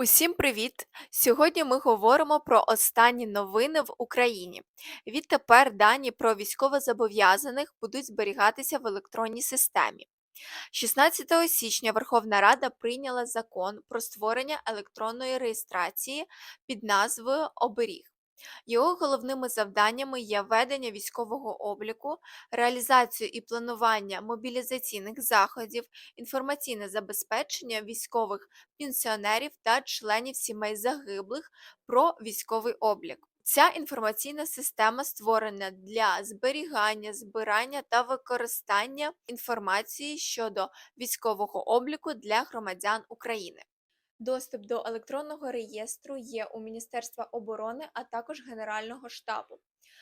Усім привіт! Сьогодні ми говоримо про останні новини в Україні. Відтепер дані про військовозобов'язаних будуть зберігатися в електронній системі. 16 січня Верховна Рада прийняла закон про створення електронної реєстрації під назвою Оберіг. Його головними завданнями є ведення військового обліку, реалізацію і планування мобілізаційних заходів, інформаційне забезпечення військових пенсіонерів та членів сімей загиблих про військовий облік. Ця інформаційна система створена для зберігання, збирання та використання інформації щодо військового обліку для громадян України. Доступ до електронного реєстру є у Міністерства оборони, а також Генерального штабу.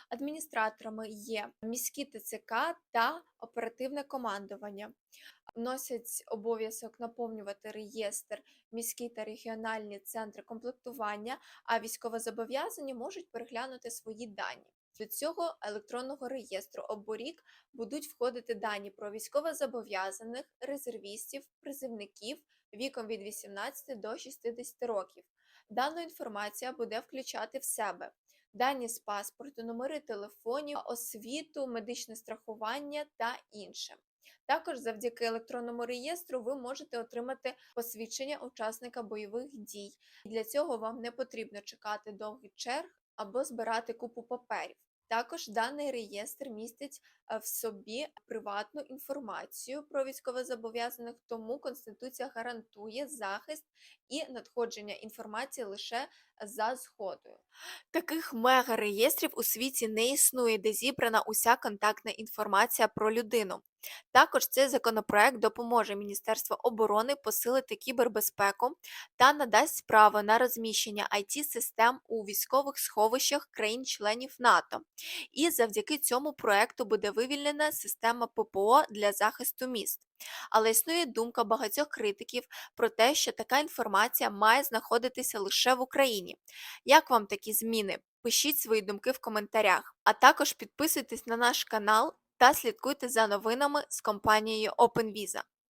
Адміністраторами є міські ТЦК та оперативне командування. Носять обов'язок наповнювати реєстр міські та регіональні центри комплектування, а військовозобов'язані можуть переглянути свої дані. До цього електронного реєстру оборік будуть входити дані про військовозобов'язаних, резервістів, призивників віком від 18 до 60 років. Дана інформація буде включати в себе дані з паспорту, номери телефонів, освіту, медичне страхування та інше. Також завдяки електронному реєстру ви можете отримати посвідчення учасника бойових дій. Для цього вам не потрібно чекати довгий черг або збирати купу паперів. Також даний реєстр містить е, в собі приватну інформацію про військовозобов'язаних, тому Конституція гарантує захист і надходження інформації лише за згодою. Таких мега-реєстрів у світі не існує, де зібрана уся контактна інформація про людину. Також цей законопроект допоможе Міністерству оборони посилити кібербезпеку та надасть право на розміщення it систем у військових сховищах країн-членів НАТО. І завдяки цьому проекту буде вивільнена система ППО для захисту міст. Але існує думка багатьох критиків про те, що така інформація має знаходитися лише в Україні. Як вам такі зміни? Пишіть свої думки в коментарях, а також підписуйтесь на наш канал та слідкуйте за новинами з компанією OpenVisa.